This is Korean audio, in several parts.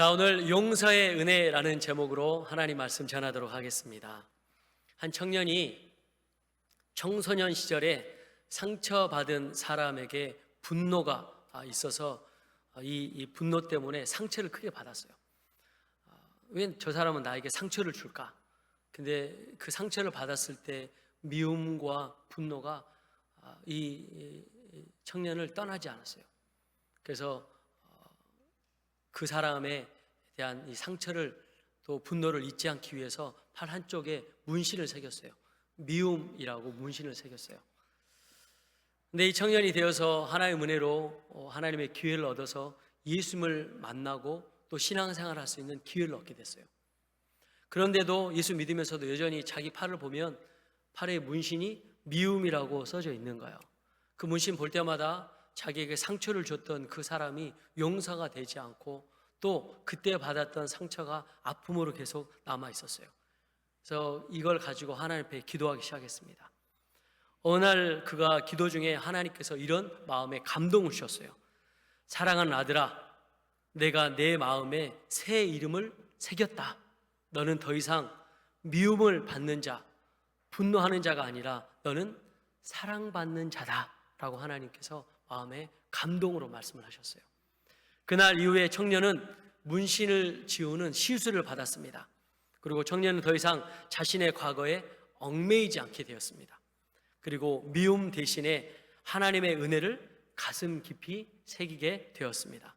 자, 오늘 용서의 은혜라는 제목으로 하나님 말씀 전하도록 하겠습니다. 한 청년이 청소년 시절에 상처받은 사람에게 분노가 아, 있어서 이, 이 분노 때문에 상처를 크게 받았어요. 왜 저 사람은 나에게 상처를 줄까? 근데 그 상처를 받았을 때 미움과 분노가 아, 이이 청년을 떠나지 않았어요. 그래서 그 사람에 대한 이 상처를 또 분노를 잊지 않기 위해서 팔 한쪽에 문신을 새겼어요. 미움이라고 문신을 새겼어요. 근데 이 청년이 되어서 하나님의 은혜로 어, 하나님의 기회를 얻어서 예수님을 만나고 또 신앙생활을 할 수 있는 기회를 얻게 됐어요. 그런데도 예수 믿으면서도 여전히 자기 팔을 보면 팔에 문신이 미움이라고 써져 있는 거예요. 그 문신 볼 때마다 자기에게 상처를 줬던 그 사람이 용서가 되지 않고 또 그때 받았던 상처가 아픔으로 계속 남아 있었어요. 그래서 이걸 가지고 하나님 앞에 기도하기 시작했습니다. 어느 날 그가 기도 중에 하나님께서 이런 마음에 감동을 주셨어요. 사랑하는 아들아, 내가 내 마음에 새 이름을 새겼다. 너는 더 이상 미움을 받는 자, 분노하는 자가 아니라 너는 사랑받는 자다. 라고 하나님께서 마음에 감동으로 말씀을 하셨어요. 그날 이후에 청년은 문신을 지우는 시술을 받았습니다. 그리고 청년은 더 이상 자신의 과거에 얽매이지 않게 되었습니다. 그리고 미움 대신에 하나님의 은혜를 가슴 깊이 새기게 되었습니다.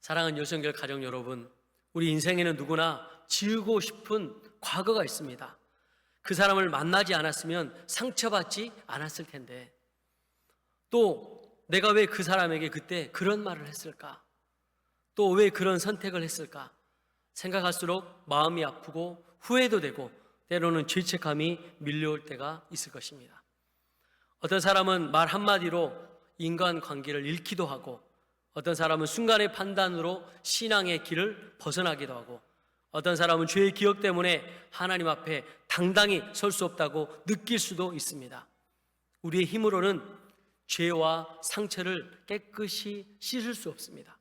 사랑하는 요성결 가정 여러분, 우리 인생에는 누구나 지우고 싶은 과거가 있습니다. 그 사람을 만나지 않았으면 상처받지 않았을 텐데, 또 내가 왜 그 사람에게 그때 그런 말을 했을까? 또 왜 그런 선택을 했을까? 생각할수록 마음이 아프고 후회도 되고 때로는 죄책감이 밀려올 때가 있을 것입니다. 어떤 사람은 말 한마디로 인간 관계를 잃기도 하고 어떤 사람은 순간의 판단으로 신앙의 길을 벗어나기도 하고 어떤 사람은 죄의 기억 때문에 하나님 앞에 당당히 설 수 없다고 느낄 수도 있습니다. 우리의 힘으로는 죄와 상처를 깨끗이 씻을 수 없습니다.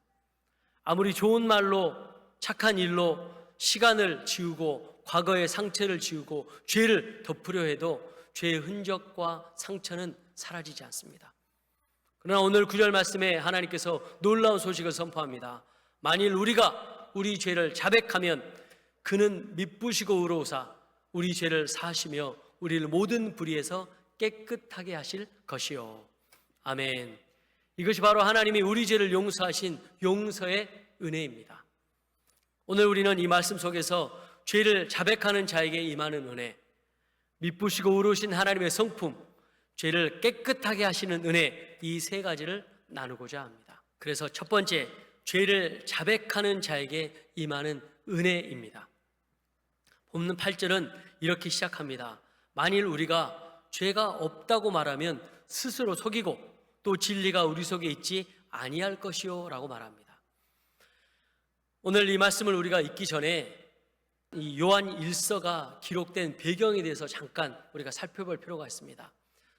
아무리 좋은 말로 착한 일로 시간을 지우고 과거의 상처를 지우고 죄를 덮으려 해도 죄의 흔적과 상처는 사라지지 않습니다. 그러나 오늘 구절 말씀에 하나님께서 놀라운 소식을 선포합니다. 만일 우리가 우리 죄를 자백하면 그는 미쁘시고 의로우사 우리 죄를 사하시며 우리를 모든 불의에서 깨끗하게 하실 것이요. 아멘. 이것이 바로 하나님이 우리 죄를 용서하신 용서의 은혜입니다. 오늘 우리는 이 말씀 속에서 죄를 자백하는 자에게 임하는 은혜, 미쁘시고 의로우신 하나님의 성품, 죄를 깨끗하게 하시는 은혜 이 세 가지를 나누고자 합니다. 그래서 첫 번째 죄를 자백하는 자에게 임하는 은혜입니다. 본문 8절은 이렇게 시작합니다. 만일 우리가 죄가 없다고 말하면 스스로 속이고 또 진리가 우리 속에 있지 아니할 것이요라고 말합니다. 오늘 이 말씀을 우리가 읽기 전에 이 요한 일서가 기록된 배경에 대해서 잠깐 우리가 살펴볼 필요가 있습니다.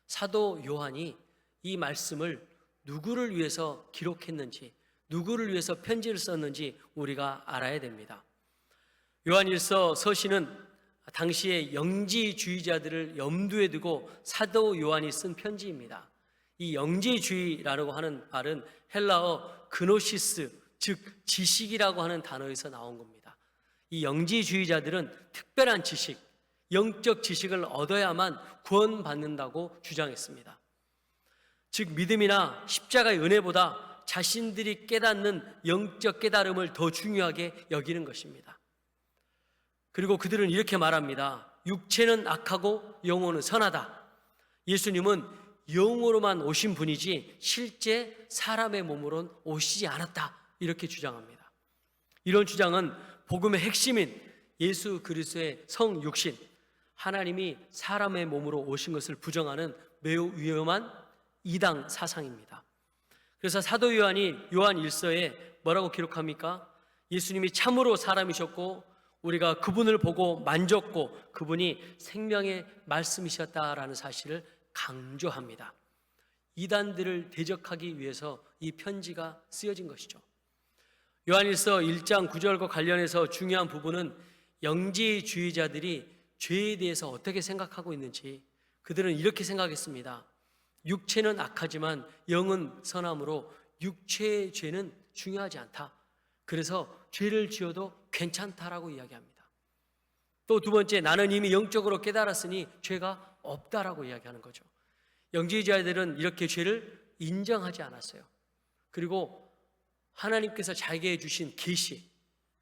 사도 요한이 이 말씀을 누구를 위해서 기록했는지, 누구를 위해서 편지를 썼는지 우리가 알아야 됩니다. 요한 일서 서신은 당시의 영지주의자들을 염두에 두고 사도 요한이 쓴 편지입니다. 이 영지주의라고 하는 말은 헬라어 그노시스, 즉 지식이라고 하는 단어에서 나온 겁니다. 이 영지주의자들은 특별한 지식, 영적 지식을 얻어야만 구원받는다고 주장했습니다. 즉 믿음이나 십자가의 은혜보다 자신들이 깨닫는 영적 깨달음을 더 중요하게 여기는 것입니다. 그리고 그들은 이렇게 말합니다. 육체는 악하고 영혼은 선하다. 예수님은 영으로만 오신 분이지 실제 사람의 몸으로는 오시지 않았다. 이렇게 주장합니다. 이런 주장은 복음의 핵심인 예수 그리스도의 성육신, 하나님이 사람의 몸으로 오신 것을 부정하는 매우 위험한 이당 사상입니다. 그래서 사도 요한이 요한 일서에 뭐라고 기록합니까? 예수님이 참으로 사람이셨고 우리가 그분을 보고 만졌고 그분이 생명의 말씀이셨다라는 사실을 강조합니다. 이단들을 대적하기 위해서 이 편지가 쓰여진 것이죠. 요한일서 1장 9절과 관련해서 중요한 부분은 영지주의자들이 죄에 대해서 어떻게 생각하고 있는지 그들은 이렇게 생각했습니다. 육체는 악하지만 영은 선함으로 육체의 죄는 중요하지 않다. 그래서 죄를 지어도 괜찮다라고 이야기합니다. 또 두 번째, 나는 이미 영적으로 깨달았으니 죄가 없다라고 이야기하는 거죠. 영지주의자들은 이렇게 죄를 인정하지 않았어요. 그리고 하나님께서 자기에게 주신 계시,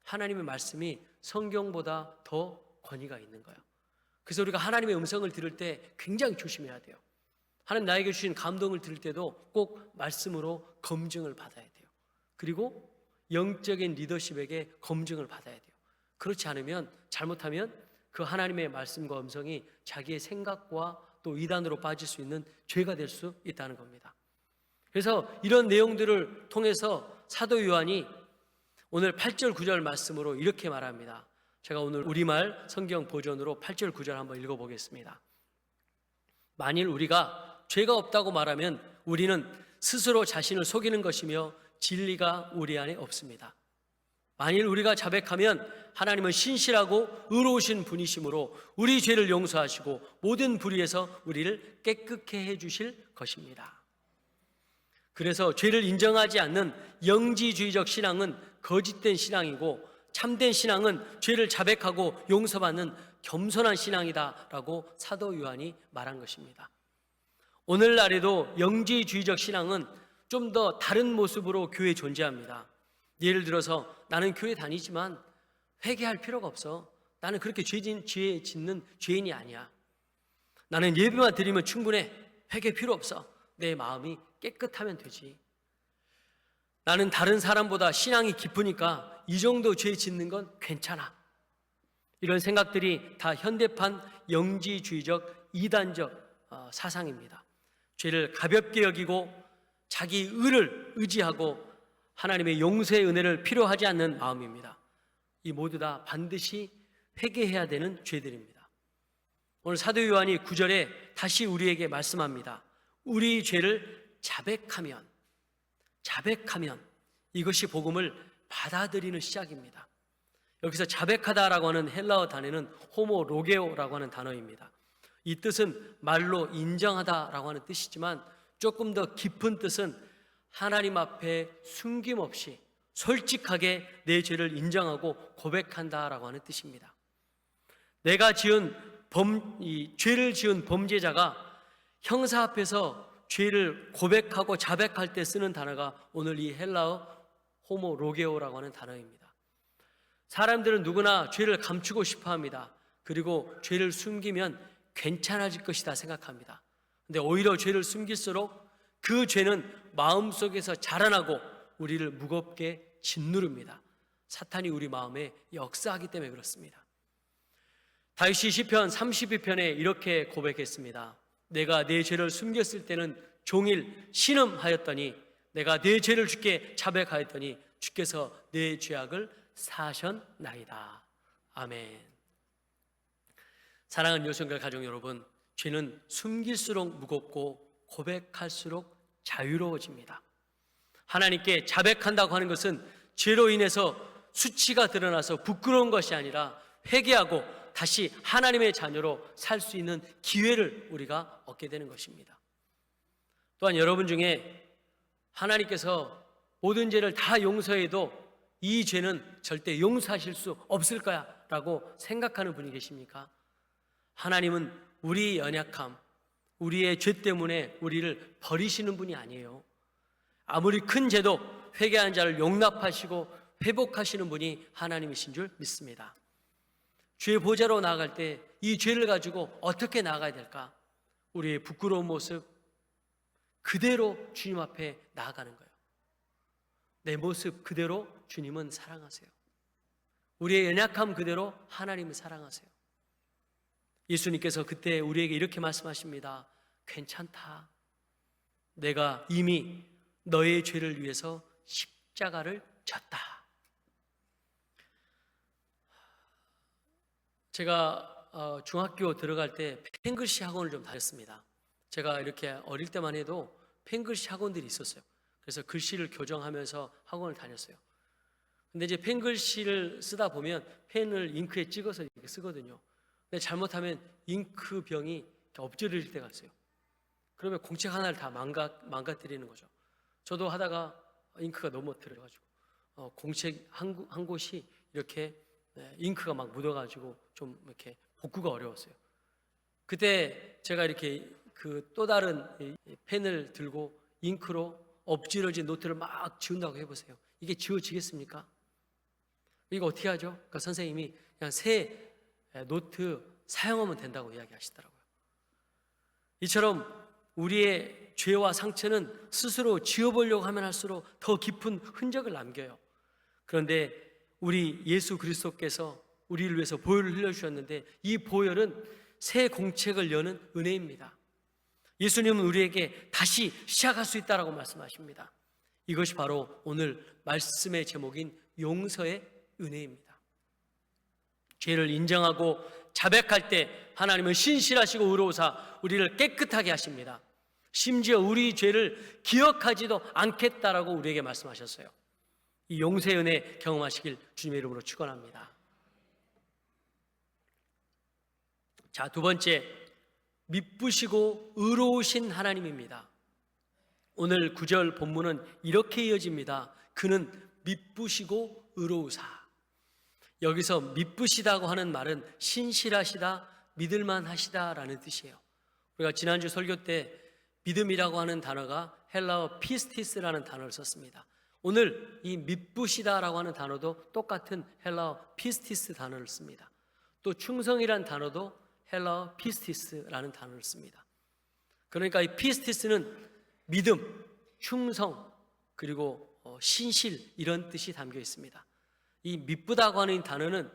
하나님의 말씀이 성경보다 더 권위가 있는 거예요. 그래서 우리가 하나님의 음성을 들을 때 굉장히 조심해야 돼요. 하나님 나에게 주신 감동을 들을 때도 꼭 말씀으로 검증을 받아야 돼요. 그리고 영적인 리더십에게 검증을 받아야 돼요. 그렇지 않으면 잘못하면 그 하나님의 말씀과 음성이 자기의 생각과 또 이단으로 빠질 수 있는 죄가 될 수 있다는 겁니다. 그래서 이런 내용들을 통해서 사도 요한이 오늘 8절 9절 말씀으로 이렇게 말합니다. 제가 오늘 우리말 성경 버전으로 8절 9절 한번 읽어 보겠습니다. 만일 우리가 죄가 없다고 말하면 우리는 스스로 자신을 속이는 것이며 진리가 우리 안에 없습니다. 만일 우리가 자백하면 하나님은 신실하고 의로우신 분이시므로 우리 죄를 용서하시고 모든 불의에서 우리를 깨끗게 해 주실 것입니다. 그래서 죄를 인정하지 않는 영지주의적 신앙은 거짓된 신앙이고 참된 신앙은 죄를 자백하고 용서받는 겸손한 신앙이다라고 사도 요한이 말한 것입니다. 오늘날에도 영지주의적 신앙은 좀 더 다른 모습으로 교회에 존재합니다. 예를 들어서 나는 교회 다니지만 회개할 필요가 없어. 나는 그렇게 죄진 죄 짓는 죄인이 아니야. 나는 예배만 드리면 충분해. 회개 필요 없어. 내 마음이 깨끗하면 되지. 나는 다른 사람보다 신앙이 깊으니까 이 정도 죄 짓는 건 괜찮아. 이런 생각들이 다 현대판 영지주의적 이단적 어, 사상입니다. 죄를 가볍게 여기고 자기 의를 의지하고 하나님의 용서의 은혜를 필요하지 않는 마음입니다. 이 모두 다 반드시 회개해야 되는 죄들입니다. 오늘 사도 요한이 9절에 다시 우리에게 말씀합니다. 우리 죄를 자백하면 자백하면 이것이 복음을 받아들이는 시작입니다. 여기서 자백하다라고 하는 헬라어 단어는 호모 로게오라고 하는 단어입니다. 이 뜻은 말로 인정하다라고 하는 뜻이지만 조금 더 깊은 뜻은 하나님 앞에 숨김없이 솔직하게 내 죄를 인정하고 고백한다라고 하는 뜻입니다. 내가 지은 범, 이 죄를 지은 범죄자가 형사 앞에서 죄를 고백하고 자백할 때 쓰는 단어가 오늘 이 헬라어 호모 로게오라고 하는 단어입니다. 사람들은 누구나 죄를 감추고 싶어 합니다. 그리고 죄를 숨기면 괜찮아질 것이다 생각합니다. 근데 오히려 죄를 숨길수록 그 죄는 마음속에서 자라나고 우리를 무겁게 짓누릅니다. 사탄이 우리 마음에 역사하기 때문에 그렇습니다. 다윗이 시편 32편에 이렇게 고백했습니다. 내가 내 죄를 숨겼을 때는 종일 신음하였더니 내가 내 죄를 주께 자백하였더니 주께서 내 죄악을 사셨나이다. 아멘. 사랑하는 여성과 가족 여러분, 죄는 숨길수록 무겁고 고백할수록 자유로워집니다. 하나님께 자백한다고 하는 것은 죄로 인해서 수치가 드러나서 부끄러운 것이 아니라 회개하고 다시 하나님의 자녀로 살 수 있는 기회를 우리가 얻게 되는 것입니다. 또한 여러분 중에 하나님께서 모든 죄를 다 용서해도 이 죄는 절대 용서하실 수 없을 거야 라고 생각하는 분이 계십니까? 하나님은 우리 연약함, 우리의 죄 때문에 우리를 버리시는 분이 아니에요. 아무리 큰 죄도 회개한 자를 용납하시고 회복하시는 분이 하나님이신 줄 믿습니다. 죄 보좌로 나아갈 때 이 죄를 가지고 어떻게 나아가야 될까? 우리의 부끄러운 모습 그대로 주님 앞에 나아가는 거예요. 내 모습 그대로 주님은 사랑하세요. 우리의 연약함 그대로 하나님을 사랑하세요. 예수님께서 그때 우리에게 이렇게 말씀하십니다. 괜찮다. 내가 이미 너의 죄를 위해서 십자가를 졌다. 제가 어, 중학교 들어갈 때 펜글씨 학원을 좀 다녔습니다. 제가 이렇게 어릴 때만 해도 펜글씨 학원들이 있었어요. 그래서 글씨를 교정하면서 학원을 다녔어요. 근데 이제 펜글씨를 쓰다 보면 펜을 잉크에 찍어서 이렇게 쓰거든요. 근데 잘못하면 잉크병이 엎질릴 때가 있어요. 그러면 공책 하나를 다 망가, 망가뜨리는 거죠. 저도 하다가 잉크가 너무 들어가지고 어, 공책 한, 곳- 한 곳이 이렇게 네, 잉크가 막 묻어가지고 좀 이렇게 복구가 어려웠어요. 그때 제가 이렇게 그 또 다른 이 펜을 들고 잉크로 엎질러진 노트를 막 지운다고 해보세요. 이게 지워지겠습니까? 이거 어떻게 하죠? 그러니까 선생님이 그냥 새 노트 사용하면 된다고 이야기하시더라고요. 이처럼 우리의 죄와 상처는 스스로 지워보려고 하면 할수록 더 깊은 흔적을 남겨요. 그런데 우리 예수 그리스도께서 우리를 위해서 보혈을 흘려주셨는데 이 보혈은 새 공책을 여는 은혜입니다. 예수님은 우리에게 다시 시작할 수 있다라고 말씀하십니다. 이것이 바로 오늘 말씀의 제목인 용서의 은혜입니다. 죄를 인정하고 자백할 때 하나님은 신실하시고 의로우사 우리를 깨끗하게 하십니다. 심지어 우리 죄를 기억하지도 않겠다라고 우리에게 말씀하셨어요. 이 용서의 은혜 경험하시길 주님의 이름으로 축원합니다. 자, 두 번째 미쁘시고 의로우신 하나님입니다. 오늘 구절 본문은 이렇게 이어집니다. 그는 미쁘시고 의로우사. 여기서 미쁘시다고 하는 말은 신실하시다, 믿을만 하시다라는 뜻이에요. 우리가 지난주 설교 때 믿음이라고 하는 단어가 헬라어 피스티스라는 단어를 썼습니다. 오늘 이 미쁘시다라고 하는 단어도 똑같은 헬라어 피스티스 단어를 씁니다. 또 충성이란 단어도 헬라어 피스티스라는 단어를 씁니다. 그러니까 이 피스티스는 믿음, 충성, 그리고 어, 신실 이런 뜻이 담겨 있습니다. 이 미쁘다고 하는 단어는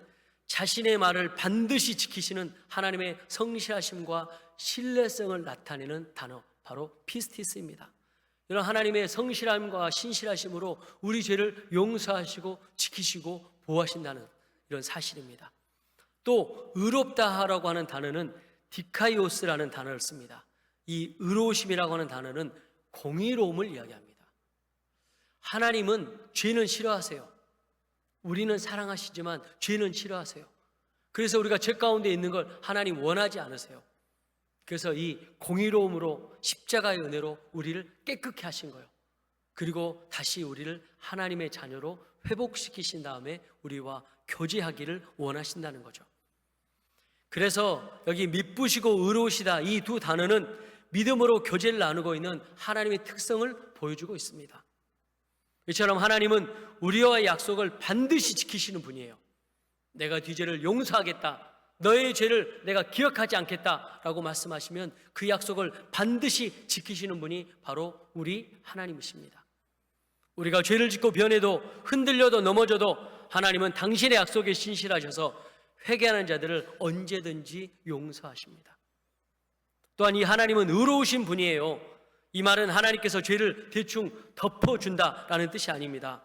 자신의 말을 반드시 지키시는 하나님의 성실하심과 신뢰성을 나타내는 단어, 바로 피스티스입니다. 이런 하나님의 성실함과 신실하심으로 우리 죄를 용서하시고 지키시고 보호하신다는 이런 사실입니다. 또 의롭다라고 하는 단어는 디카이오스라는 단어를 씁니다. 이 의로우심이라고 하는 단어는 공의로움을 이야기합니다. 하나님은 죄는 싫어하세요. 우리는 사랑하시지만 죄는 싫어하세요. 그래서 우리가 죄 가운데 있는 걸 하나님 원하지 않으세요. 그래서 이 공의로움으로 십자가의 은혜로 우리를 깨끗게 하신 거예요. 그리고 다시 우리를 하나님의 자녀로 회복시키신 다음에 우리와 교제하기를 원하신다는 거죠. 그래서 여기 미쁘시고 의로우시다 이 두 단어는 믿음으로 교제를 나누고 있는 하나님의 특성을 보여주고 있습니다. 이처럼 하나님은 우리와의 약속을 반드시 지키시는 분이에요. 내가 뒤죄를 용서하겠다. 너의 죄를 내가 기억하지 않겠다라고 말씀하시면 그 약속을 반드시 지키시는 분이 바로 우리 하나님이십니다. 우리가 죄를 짓고 변해도 흔들려도 넘어져도 하나님은 당신의 약속에 신실하셔서 회개하는 자들을 언제든지 용서하십니다. 또한 이 하나님은 의로우신 분이에요. 이 말은 하나님께서 죄를 대충 덮어준다라는 뜻이 아닙니다.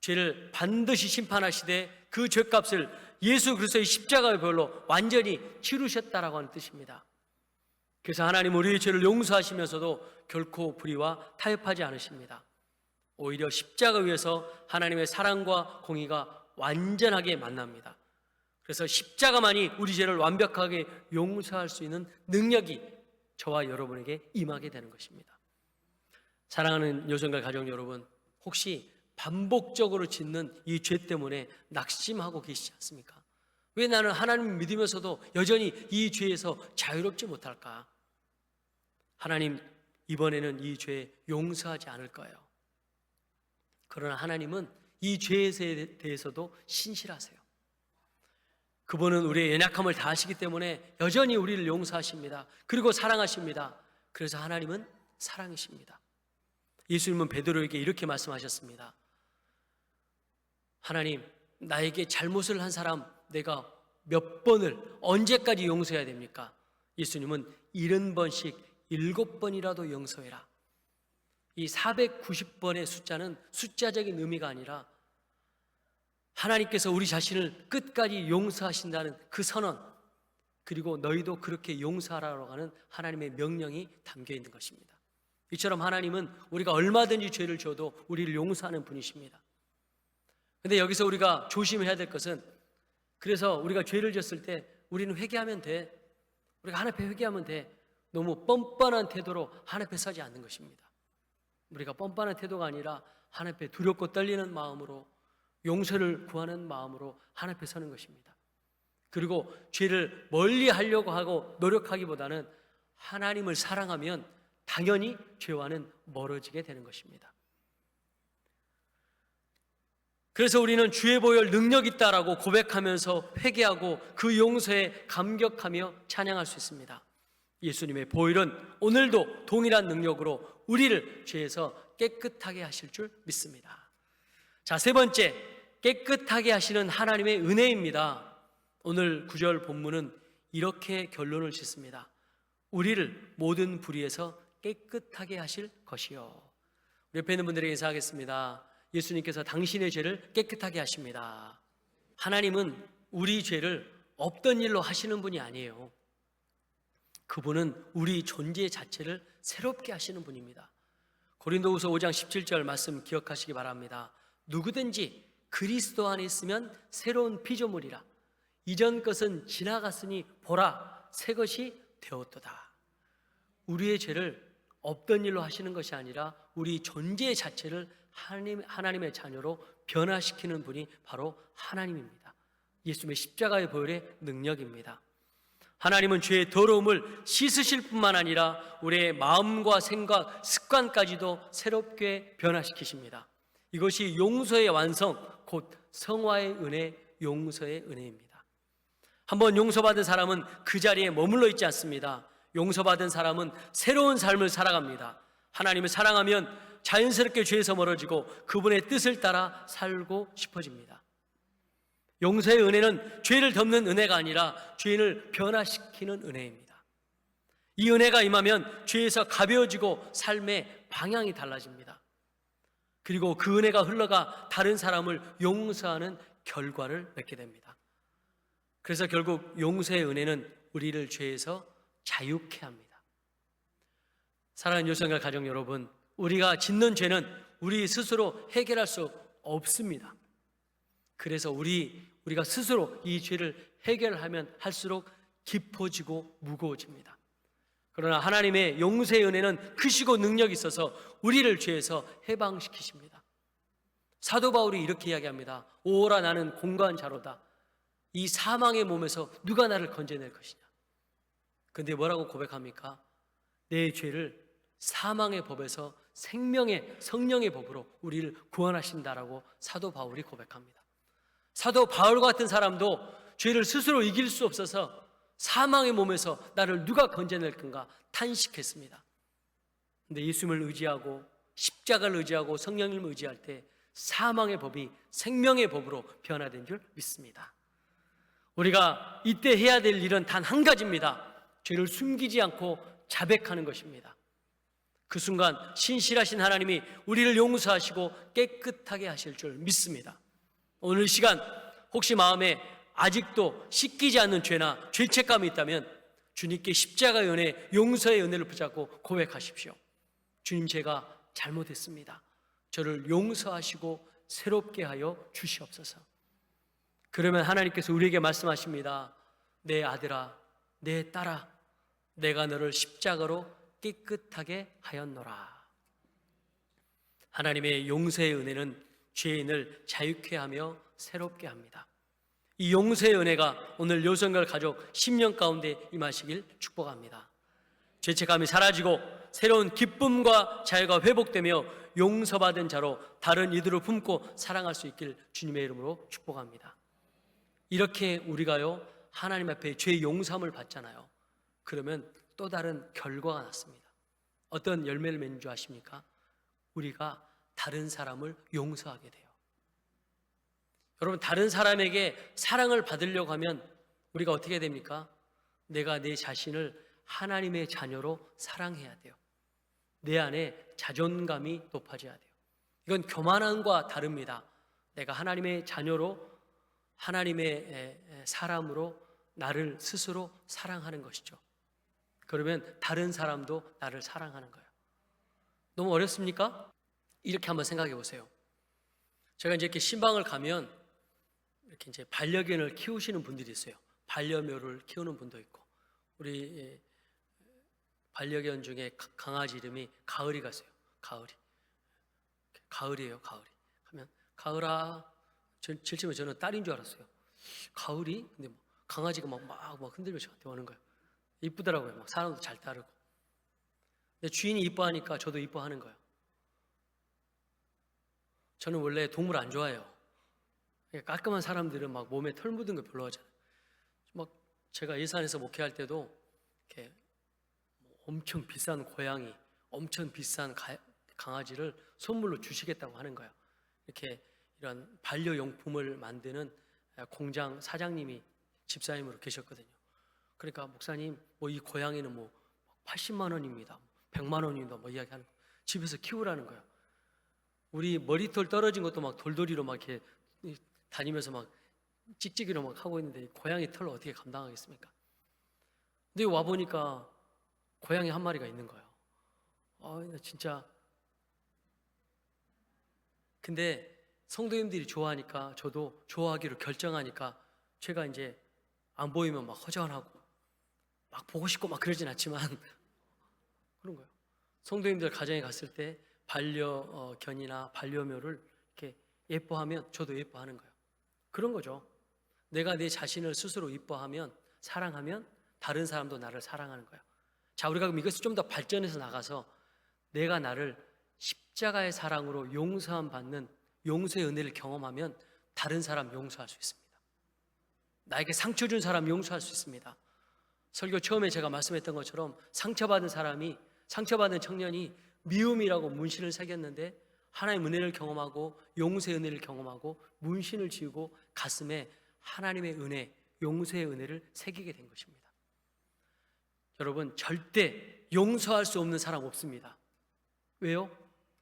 죄를 반드시 심판하시되 그 죄값을 예수 그리스도의 십자가의 별로 완전히 치르셨다라고 하는 뜻입니다. 그래서 하나님 우리의 죄를 용서하시면서도 결코 불의와 타협하지 않으십니다. 오히려 십자가 위에서 하나님의 사랑과 공의가 완전하게 만납니다. 그래서 십자가만이 우리 죄를 완벽하게 용서할 수 있는 능력이 저와 여러분에게 임하게 되는 것입니다. 사랑하는 요정과 가족 여러분, 혹시 반복적으로 짓는 이 죄 때문에 낙심하고 계시지 않습니까? 왜 나는 하나님 믿으면서도 여전히 이 죄에서 자유롭지 못할까? 하나님 이번에는 이 죄 용서하지 않을 거예요. 그러나 하나님은 이 죄에 대해서도 신실하세요. 그분은 우리의 연약함을 다 아시기 때문에 여전히 우리를 용서하십니다. 그리고 사랑하십니다. 그래서 하나님은 사랑이십니다. 예수님은 베드로에게 이렇게 말씀하셨습니다. 하나님, 나에게 잘못을 한 사람 내가 몇 번을 언제까지 용서해야 됩니까? 예수님은 70번씩 7번이라도 용서해라. 이 490번의 숫자는 숫자적인 의미가 아니라 하나님께서 우리 자신을 끝까지 용서하신다는 그 선언, 그리고 너희도 그렇게 용서하라고 하는 하나님의 명령이 담겨 있는 것입니다. 이처럼 하나님은 우리가 얼마든지 죄를 져도 우리를 용서하는 분이십니다. 근데 여기서 우리가 조심해야 될 것은 그래서 우리가 죄를 졌을 때 우리는 회개하면 돼. 우리가 하나님 앞에 회개하면 돼. 너무 뻔뻔한 태도로 하나님 앞에 서지 않는 것입니다. 우리가 뻔뻔한 태도가 아니라 하나님 앞에 두렵고 떨리는 마음으로 용서를 구하는 마음으로 하나님 앞에 서는 것입니다. 그리고 죄를 멀리 하려고 하고 노력하기보다는 하나님을 사랑하면 당연히 죄와는 멀어지게 되는 것입니다. 그래서 우리는 주의 보혈 능력 있다라고 고백하면서 회개하고 그 용서에 감격하며 찬양할 수 있습니다. 예수님의 보혈은 오늘도 동일한 능력으로 우리를 죄에서 깨끗하게 하실 줄 믿습니다. 자, 세 번째, 깨끗하게 하시는 하나님의 은혜입니다. 오늘 구절 본문은 이렇게 결론을 짓습니다. 우리를 모든 불의에서 깨끗하게 하실 것이요. 우리 옆에 있는 분들에게 인사하겠습니다. 예수님께서 당신의 죄를 깨끗하게 하십니다. 하나님은 우리 죄를 없던 일로 하시는 분이 아니에요. 그분은 우리 존재 자체를 새롭게 하시는 분입니다. 고린도후서 5장 17절 말씀 기억하시기 바랍니다. 누구든지 그리스도 안에 있으면 새로운 피조물이라 이전 것은 지나갔으니 보라 새 것이 되었도다. 우리의 죄를 없던 일로 하시는 것이 아니라 우리 존재 자체를 하나님, 하나님의 자녀로 변화시키는 분이 바로 하나님입니다. 예수님의 십자가의 보혈의 능력입니다. 하나님은 죄의 더러움을 씻으실 뿐만 아니라 우리의 마음과 생각, 습관까지도 새롭게 변화시키십니다. 이것이 용서의 완성, 곧 성화의 은혜, 용서의 은혜입니다. 한번 용서받은 사람은 그 자리에 머물러 있지 않습니다. 용서받은 사람은 새로운 삶을 살아갑니다. 하나님을 사랑하면 자연스럽게 죄에서 멀어지고 그분의 뜻을 따라 살고 싶어집니다. 용서의 은혜는 죄를 덮는 은혜가 아니라 죄인을 변화시키는 은혜입니다. 이 은혜가 임하면 죄에서 가벼워지고 삶의 방향이 달라집니다. 그리고 그 은혜가 흘러가 다른 사람을 용서하는 결과를 맺게 됩니다. 그래서 결국 용서의 은혜는 우리를 죄에서 자유케 합니다. 사랑하는 요성과 가정 여러분, 우리가 짓는 죄는 우리 스스로 해결할 수 없습니다. 그래서 우리 우리가 스스로 이 죄를 해결하면 할수록 깊어지고 무거워집니다. 그러나 하나님의 용서의 은혜는 크시고 능력이 있어서 우리를 죄에서 해방시키십니다. 사도 바울이 이렇게 이야기합니다. 오라 나는 공간 자로다. 이 사망의 몸에서 누가 나를 건져낼 것이냐? 근데 뭐라고 고백합니까? 내 죄를 사망의 법에서 생명의 성령의 법으로 우리를 구원하신다라고 사도 바울이 고백합니다. 사도 바울 같은 사람도 죄를 스스로 이길 수 없어서 사망의 몸에서 나를 누가 건져낼 건가 탄식했습니다. 근데 예수님을 의지하고 십자가를 의지하고 성령님을 의지할 때 사망의 법이 생명의 법으로 변화된 줄 믿습니다. 우리가 이때 해야 될 일은 단 한 가지입니다. 죄를 숨기지 않고 자백하는 것입니다. 그 순간 신실하신 하나님이 우리를 용서하시고 깨끗하게 하실 줄 믿습니다. 오늘 시간 혹시 마음에 아직도 씻기지 않는 죄나 죄책감이 있다면 주님께 십자가의 은혜, 용서의 은혜를 붙잡고 고백하십시오. 주님 제가 잘못했습니다. 저를 용서하시고 새롭게 하여 주시옵소서. 그러면 하나님께서 우리에게 말씀하십니다. 내 아들아, 내 딸아, 내가 너를 십자가로 깨끗하게 하였노라. 하나님의 용서의 은혜는 죄인을 자유케 하며 새롭게 합니다. 이 용서의 은혜가 오늘 요성걸 가족 10년 가운데 임하시길 축복합니다. 죄책감이 사라지고 새로운 기쁨과 자유가 회복되며 용서받은 자로 다른 이들을 품고 사랑할 수 있길 주님의 이름으로 축복합니다. 이렇게 우리가요 하나님 앞에 죄 용서함을 받잖아요. 그러면 또 다른 결과가 났습니다. 어떤 열매를 맺는 줄 아십니까? 우리가 다른 사람을 용서하게 돼요. 여러분, 다른 사람에게 사랑을 받으려고 하면 우리가 어떻게 됩니까? 내가 내 자신을 하나님의 자녀로 사랑해야 돼요. 내 안에 자존감이 높아져야 돼요. 이건 교만함과 다릅니다. 내가 하나님의 자녀로 하나님의 사람으로 나를 스스로 사랑하는 것이죠. 그러면 다른 사람도 나를 사랑하는 거예요. 너무 어렵습니까? 이렇게 한번 생각해 보세요. 제가 이제 이렇게 신방을 가면 이렇게 이제 반려견을 키우시는 분들이 있어요. 반려묘를 키우는 분도 있고 우리 예, 반려견 중에 가- 강아지 이름이 가을이가 있어요. 가을이. 가을이에요, 가을이. 하면 가을아 저- 처음에 저는 딸인 줄 알았어요. 가을이? 근데 뭐 강아지가 막, 막, 막 흔들면서 저한테 오는 거예요. 이쁘더라고요. 막 사람도 잘 따르고. 근데 주인이 이뻐하니까 저도 이뻐하는 거예요. 저는 원래 동물 안 좋아해요. 깔끔한 사람들은 막 몸에 털 묻은 거 별로 하잖아요. 막 제가 예산에서 목회할 때도 이렇게 뭐 엄청 비싼 고양이, 엄청 비싼 가- 강아지를 선물로 주시겠다고 하는 거예요. 이렇게 이런 반려용품을 만드는 공장 사장님이 집사님으로 계셨거든요. 그러니까 목사님 뭐 이 고양이는 뭐 80만 원입니다. 100만 원입니다. 뭐 이야기하는 거. 집에서 키우라는 거예요. 우리 머리털 떨어진 것도 막 돌돌이로 막 이렇게 다니면서 막 찍찍이로 막 하고 있는데 이 고양이 털을 어떻게 감당하겠습니까? 근데 와 보니까 고양이 한 마리가 있는 거예요. 아, 나 진짜. 근데 성도님들이 좋아하니까 저도 좋아하기로 결정하니까 제가 이제 안 보이면 막 허전하고 막 보고 싶고 막 그러진 않지만 그런 거예요. 성도님들 가정에 갔을 때 반려견이나 반려묘를 이렇게 예뻐하면 저도 예뻐하는 거예요. 그런 거죠. 내가 내 자신을 스스로 이뻐하면 사랑하면 다른 사람도 나를 사랑하는 거예요. 자, 우리가 그럼 이것을 좀 더 발전해서 나가서 내가 나를 십자가의 사랑으로 용서함 받는 용서의 은혜를 경험하면 다른 사람 용서할 수 있습니다. 나에게 상처 준 사람 용서할 수 있습니다. 설교 처음에 제가 말씀했던 것처럼 상처받은 사람이 상처받은 청년이 미움이라고 문신을 새겼는데 하나님의 은혜를 경험하고 용서의 은혜를 경험하고 문신을 지우고 가슴에 하나님의 은혜, 용서의 은혜를 새기게 된 것입니다. 여러분 절대 용서할 수 없는 사람 없습니다. 왜요?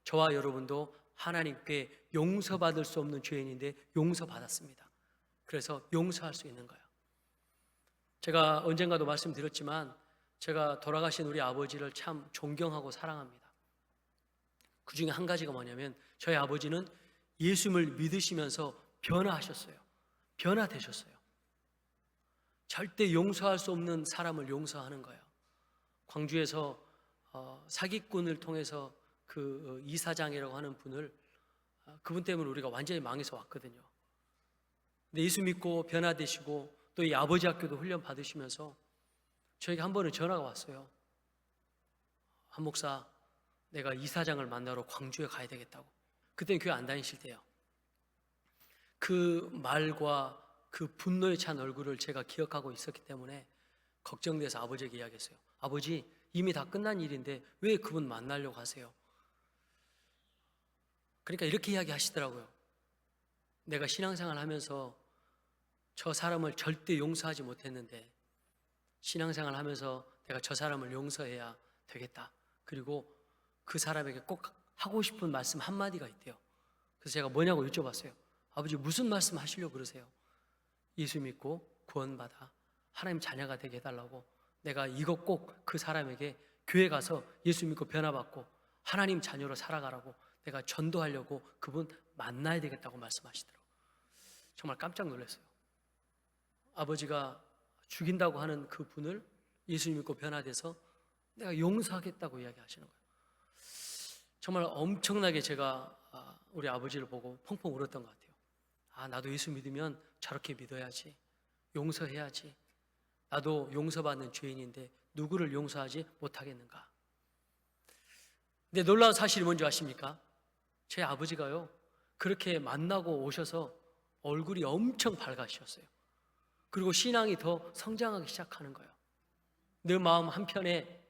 저와 여러분도 하나님께 용서받을 수 없는 죄인인데 용서받았습니다. 그래서 용서할 수 있는 거예요. 제가 언젠가도 말씀드렸지만 제가 돌아가신 우리 아버지를 참 존경하고 사랑합니다. 그 중에 한 가지가 뭐냐면 저희 아버지는 예수님을 믿으시면서 변화하셨어요. 변화되셨어요. 절대 용서할 수 없는 사람을 용서하는 거예요. 광주에서 어, 사기꾼을 통해서 그 어, 이사장이라고 하는 분을 어, 그분 때문에 우리가 완전히 망해서 왔거든요. 근데 예수 믿고 변화되시고 또 이 아버지 학교도 훈련 받으시면서 저에게 한 번은 전화가 왔어요. 한 목사, 내가 이사장을 만나러 광주에 가야 되겠다고. 그때는 교회 안 다니실 때요. 그 말과 그 분노에 찬 얼굴을 제가 기억하고 있었기 때문에 걱정돼서 아버지에게 이야기했어요. 아버지, 이미 다 끝난 일인데 왜 그분 만나려고 하세요? 그러니까 이렇게 이야기하시더라고요. 내가 신앙생활 하면서 저 사람을 절대 용서하지 못했는데 신앙생활 하면서 내가 저 사람을 용서해야 되겠다. 그리고 그 사람에게 꼭 하고 싶은 말씀 한마디가 있대요. 그래서 제가 뭐냐고 여쭤봤어요. 아버지 무슨 말씀 하시려고 그러세요? 예수 믿고 구원받아 하나님 자녀가 되게 해달라고 내가 이것 꼭그 사람에게 교회 가서 예수 믿고 변화받고 하나님 자녀로 살아가라고 내가 전도하려고 그분 만나야 되겠다고 말씀하시더라고요. 정말 깜짝 놀랐어요. 아버지가 죽인다고 하는 그 분을 예수 믿고 변화돼서 내가 용서하겠다고 이야기하시는 거예요. 정말 엄청나게 제가 아, 우리 아버지를 보고 펑펑 울었던 것 같아요. 아, 나도 예수 믿으면 저렇게 믿어야지. 용서해야지. 나도 용서받는 죄인인데 누구를 용서하지 못하겠는가? 근데 놀라운 사실이 뭔지 아십니까? 제 아버지가요, 그렇게 만나고 오셔서 얼굴이 엄청 밝아지셨어요. 그리고 신앙이 더 성장하기 시작하는 거예요. 내 마음 한편에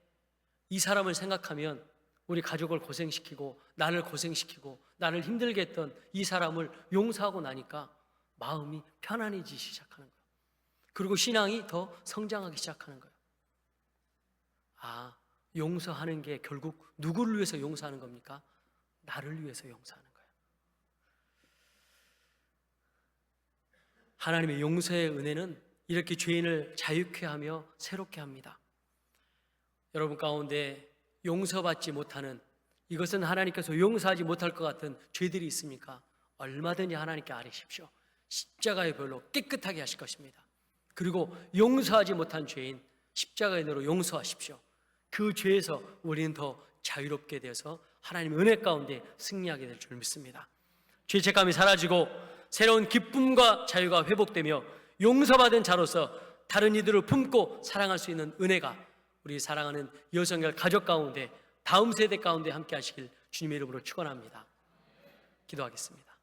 이 사람을 생각하면 우리 가족을 고생시키고 나를 고생시키고 나를 힘들게 했던 이 사람을 용서하고 나니까 마음이 편안해지기 시작하는 거예요. 그리고 신앙이 더 성장하기 시작하는 거예요. 아, 용서하는 게 결국 누구를 위해서 용서하는 겁니까? 나를 위해서 용서하는 거예요. 하나님의 용서의 은혜는 이렇게 죄인을 자유케 하며 새롭게 합니다. 여러분 가운데 용서받지 못하는 이것은 하나님께서 용서하지 못할 것 같은 죄들이 있습니까? 얼마든지 하나님께 아뢰십시오. 십자가의 별로 깨끗하게 하실 것입니다. 그리고 용서하지 못한 죄인 십자가의 너로 용서하십시오. 그 죄에서 우리는 더 자유롭게 되어서 하나님 은혜 가운데 승리하게 될 줄 믿습니다. 죄책감이 사라지고 새로운 기쁨과 자유가 회복되며 용서받은 자로서 다른 이들을 품고 사랑할 수 있는 은혜가 우리 사랑하는 여성결 가족 가운데 다음 세대 가운데 함께 하시길 주님의 이름으로 축원합니다. 기도하겠습니다.